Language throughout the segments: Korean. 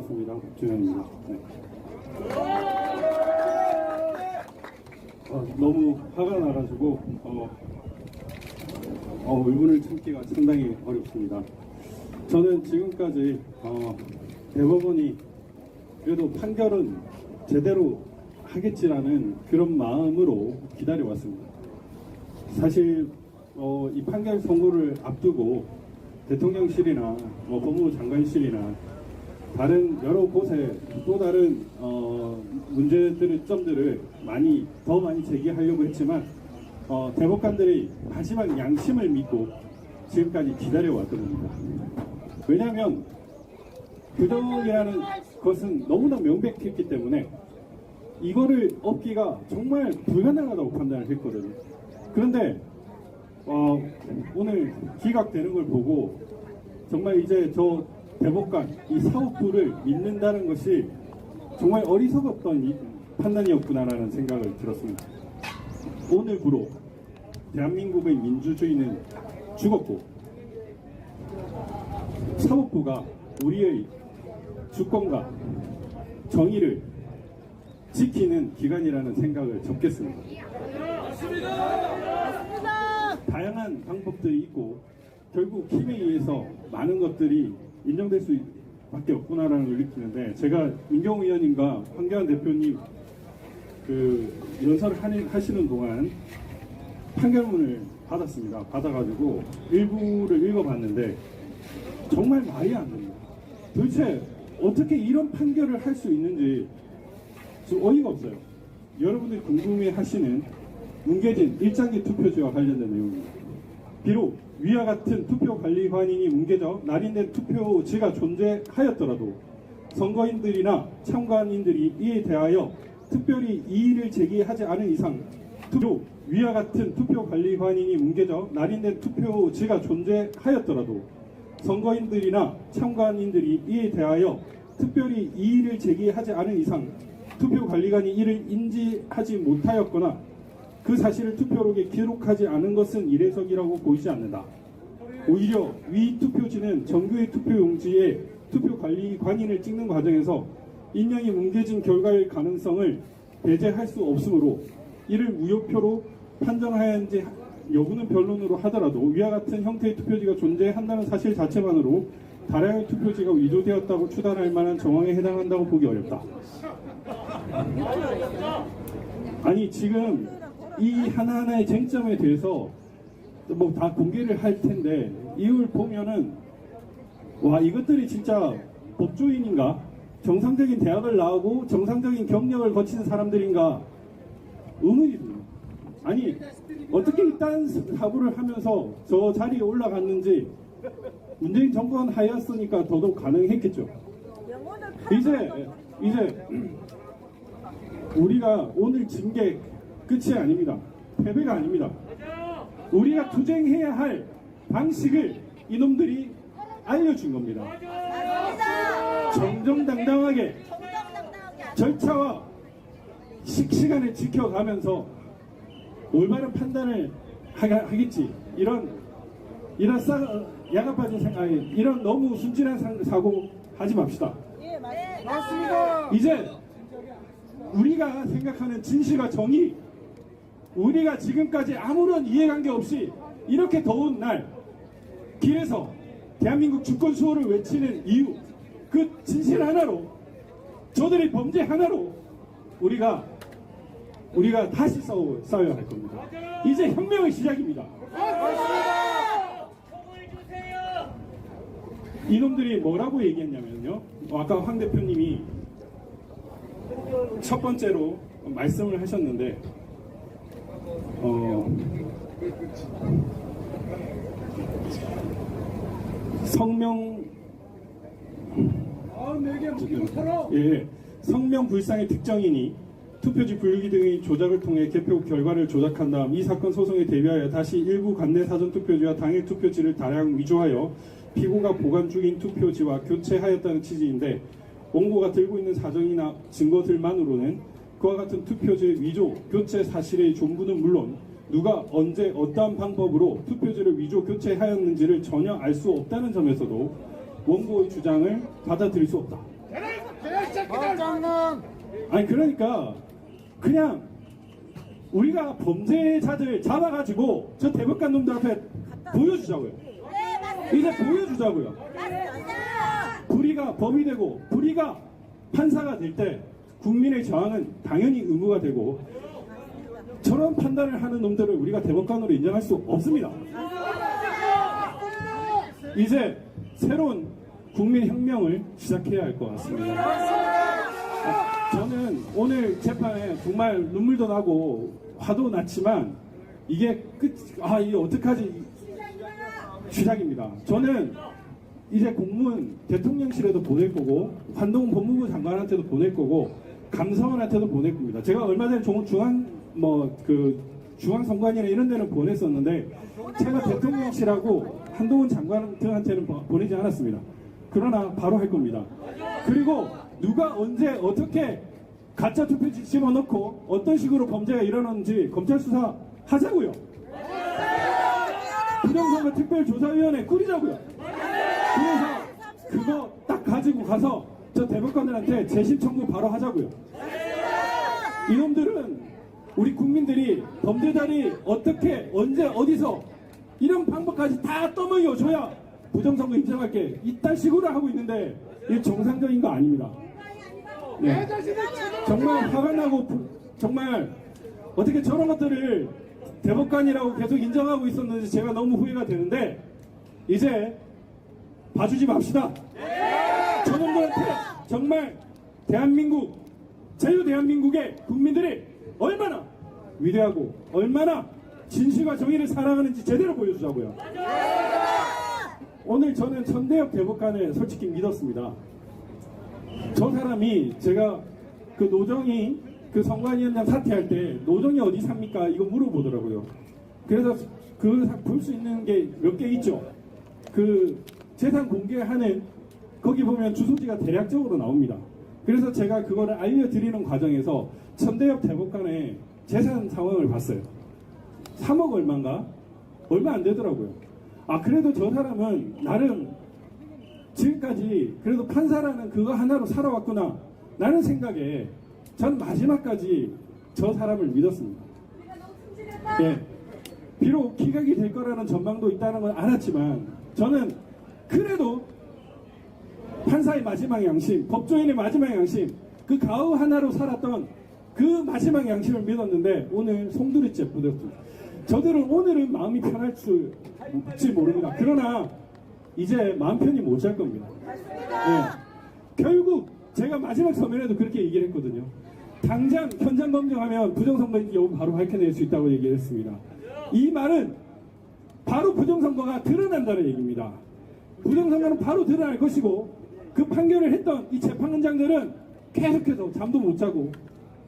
반갑습니다. 주현입니다. 네. 어, 너무 화가 나가지고 어, 어, 울분을 참기가 상당히 어렵습니다. 저는 지금까지 어, 대법원이 그래도 판결은 제대로 하겠지라는 그런 마음으로 기다려왔습니다. 사실 어, 이 판결 선고를 앞두고 대통령실이나 뭐 법무부 장관실이나 다른 여러 곳에 또 다른 어, 문제들의 점들을 많이 더 많이 제기하려고 했지만 어, 대법관들이 마지막 양심을 믿고 지금까지 기다려왔던 겁니다. 왜냐하면 부정이라는 것은 너무나 명백했기 때문에 이거를 얻기가 정말 불가능하다고 판단을 했거든요. 그런데 어, 오늘 기각되는 걸 보고 정말 이제 저 대법관 이 사법부를 믿는다는 것이 정말 어리석었던 이 판단이었구나라는 생각을 들었습니다. 오늘부로 대한민국의 민주주의는 죽었고 사법부가 우리의 주권과 정의를 지키는 기관이라는 생각을 접겠습니다. 다양한 방법들이 있고 결국 힘에 의해서 많은 것들이 인정될 수밖에 없구나라는 걸 느끼는데 제가 민경 의원님과 황교안 대표님 그 연설을 하니- 하시는 동안 판결문을 받았습니다. 받아가지고 일부를 읽어봤는데 정말 말이 안 됩니다. 도대체 어떻게 이런 판결을 할 수 있는지 좀 어이가 없어요. 여러분들이 궁금해 하시는 문계진 일장기 투표지와 관련된 내용입니다. 비록 위와 같은 투표관리관인이 뭉개져 날인된 투표지가 존재하였더라도 선거인들이나 참관인들이 이에 대하여 특별히 이의를 제기하지 않은 이상 투표 위와 같은 투표관리관인이 뭉개져 날인된 투표지가 존재하였더라도 선거인들이나 참관인들이 이에 대하여 특별히 이의를 제기하지 않은 이상 투표관리관이 이를 인지하지 못하였거나 그 사실을 투표록에 기록하지 않은 것은 이례적이라고 보이지 않는다. 오히려 위 투표지는 정규의 투표용지에 투표 관리 관인을 찍는 과정에서 인명이 뭉개진 결과일 가능성을 배제할 수 없으므로 이를 무효표로 판정하였는지 여부는 변론으로 하더라도 위와 같은 형태의 투표지가 존재한다는 사실 자체만으로 다량의 투표지가 위조되었다고 추단할 만한 정황에 해당한다고 보기 어렵다. 아니 지금 이 하나하나의 쟁점에 대해서 뭐 다 공개를 할 텐데 이걸 보면은 와 이것들이 진짜 법조인인가 정상적인 대학을 나오고 정상적인 경력을 거친 사람들인가 의문이 듭니다. 아니 어떻게 이딴 사고를 하면서 저 자리에 올라갔는지 문재인 정권 하였으니까 더더욱 가능했겠죠. 이제 이제 우리가 오늘 진게 끝이 아닙니다. 패배가 아닙니다. 우리가 투쟁해야 할 방식을 이놈들이 알려준 겁니다. 정정당당하게 절차와 식, 시간을 지켜가면서 올바른 판단을 하, 하겠지. 이런 이런 싸, 야가 빠진 생각, 아니, 이런 너무 순진한 상- 사고 하지 맙시다. 맞습니다. 이제 우리가 생각하는 진실과 정의, 우리가 지금까지 아무런 이해관계 없이 이렇게 더운 날 길에서 대한민국 주권 수호를 외치는 이유, 그 진실 하나로 저들의 범죄 하나로 우리가 우리가 다시 싸워, 싸워야 할 겁니다. 이제 혁명의 시작입니다. 이놈들이 뭐라고 얘기했냐면요. 어, 아까 황 대표님이 첫 번째로 말씀을 하셨는데, 어, 성명, 아, 못하러. 예, 성명 불상의 특정인이 투표지 분류기 등의 조작을 통해 개표 결과를 조작한 다음 이 사건 소송에 대비하여 다시 일부 관내 사전 투표지와 당일 투표지를 다량 위조하여 피고가 보관 중인 투표지와 교체하였다는 취지인데 원고가 들고 있는 사정이나 증거들만으로는 그와 같은 투표지 위조, 교체 사실의 전부는 물론 누가 언제 어떠한 방법으로 투표지를 위조 교체하였는지를 전혀 알 수 없다는 점에서도 원고의 주장을 받아들일 수 없다. 아니 그러니까 그냥 우리가 범죄자들 잡아가지고 저 대법관 놈들 앞에 보여주자고요. 이제 보여주자고요. 불의가 법이 되고 불의가 판사가 될 때 국민의 저항은 당연히 의무가 되고 저런 판단을 하는 놈들을 우리가 대법관으로 인정할 수 없습니다. 이제 새로운 국민혁명을 시작해야 할 것 같습니다. 아, 저는 오늘 재판에 정말 눈물도 나고 화도 났지만 이게 끝, 아, 이게 어떡하지? 시작입니다. 저는 이제 공문 대통령실에도 보낼 거고 한동훈 법무부 장관한테도 보낼 거고 감사원한테도 보낼 겁니다. 제가 얼마 전에 중- 중앙 뭐 그 중앙 선관위나 이런 데는 보냈었는데 제가 대통령실하고 한동훈 장관 등한테는 보- 보내지 않았습니다. 그러나 바로 할 겁니다. 그리고 누가 언제 어떻게 가짜 투표 집어넣고 어떤 식으로 범죄가 일어났는지 검찰 수사 하자고요. 부정선거 특별조사위원회 꾸리자고요. 그래서 그거 딱 가지고 가서 저 대법관들한테 재심 청구 바로 하자고요. 이놈들은 우리 국민들이 범죄자들이 어떻게 언제 어디서 이런 방법까지 다 떠먹여 줘야 부정선거 인정할게 이딴 식으로 하고 있는데 이게 정상적인 거 아닙니다. 네. 정말 화가 나고 부- 정말 어떻게 저런 것들을 대법관이라고 계속 인정하고 있었는지 제가 너무 후회가 되는데 이제 봐주지 맙시다. 저놈들한테 정말 대한민국 자유 대한민국의 국민들이 얼마나 위대하고 얼마나 진실과 정의를 사랑하는지 제대로 보여주자고요. 오늘 저는 천대엽 대법관을 솔직히 믿었습니다. 저 사람이 제가 그 노정이 그 선관위원장 사퇴할 때 노정이 어디 삽니까? 이거 물어보더라고요. 그래서 그 볼 수 있는 게 몇 개 있죠. 그 재산 공개하는 거기 보면 주소지가 대략적으로 나옵니다. 그래서 제가 그거를 알려드리는 과정에서 천대엽 대법관의 재산 상황을 봤어요. 3억 얼마인가? 얼마 안 되더라고요. 아, 그래도 저 사람은 나름 지금까지 그래도 판사라는 그거 하나로 살아왔구나. 라는 생각에 저는 마지막까지 저 사람을 믿었습니다. 예. 비록 기각이 될 거라는 전망도 있다는 건 알았지만 저는 그래도 판사의 마지막 양심, 법조인의 마지막 양심, 그 가우 하나로 살았던 그 마지막 양심을 믿었는데 오늘 송두리째 묻었습니다. 저들은 오늘은 마음이 편할지 모릅니다. 그러나 이제 마음 편히 못 잘 겁니다. 예. 결국 제가 마지막 서면에도 그렇게 얘기를 했거든요. 당장 현장 검증하면 부정선거인지 여부 바로 밝혀낼 수 있다고 얘기를 했습니다. 이 말은 바로 부정선거가 드러난다는 얘기입니다. 부정선거는 바로 드러날 것이고 그 판결을 했던 이 재판관장들은 계속해서 잠도 못 자고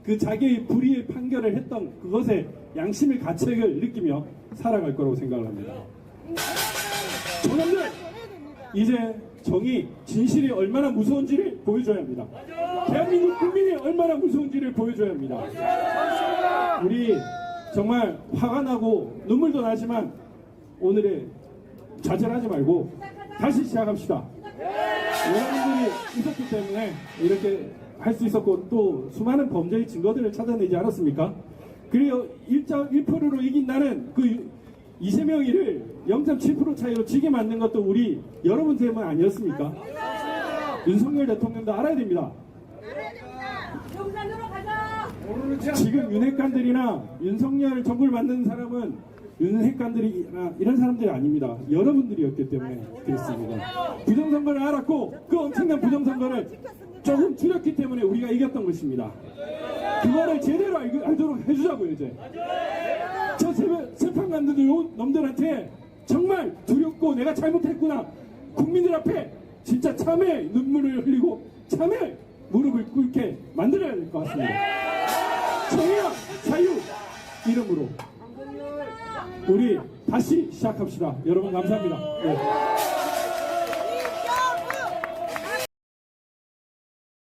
그 자기의 불의의 판결을 했던 그것에 양심의 가책을 느끼며 살아갈 거라고 생각을 합니다. 저놈들 이제 정의, 진실이 얼마나 무서운지를 보여줘야 합니다. 대한민국 국민이 얼마나 무서운지를 보여줘야 합니다. 우리 정말 화가 나고 눈물도 나지만 오늘의 좌절하지 말고 다시 시작합시다. 여러분들이 있었기 때문에 이렇게 할 수 있었고 또 수많은 범죄의 증거들을 찾아내지 않았습니까? 그리고 1.1%로 이긴 나는 그 이재명이를 0.7% 차이로 지게 만든 것도 우리 여러분 때문 아니었습니까? 윤석열 대통령도 알아야 됩니다. 용산으로 가자. 모르는 체 지금 윤핵관들이나 윤석열 정부를 만드는 사람은 윤 핵관들이나 이런 사람들이 아닙니다. 여러분들이었기 때문에 그렇습니다. 부정선거를 알았고 그 엄청난 부정선거를 조금 줄였기 때문에 우리가 이겼던 것입니다. 그거를 제대로 알, 알도록 해주자고요 이제. 저 재판- 재판관들 요 놈들한테 정말 두렵고 내가 잘못했구나 국민들 앞에 진짜 참회 눈물을 흘리고 참회 무릎을 꿇게 만들어야 될 것 같습니다. 정의와 자유 이름으로 우리 다시 시작합시다. 여러분 감사합니다. 네.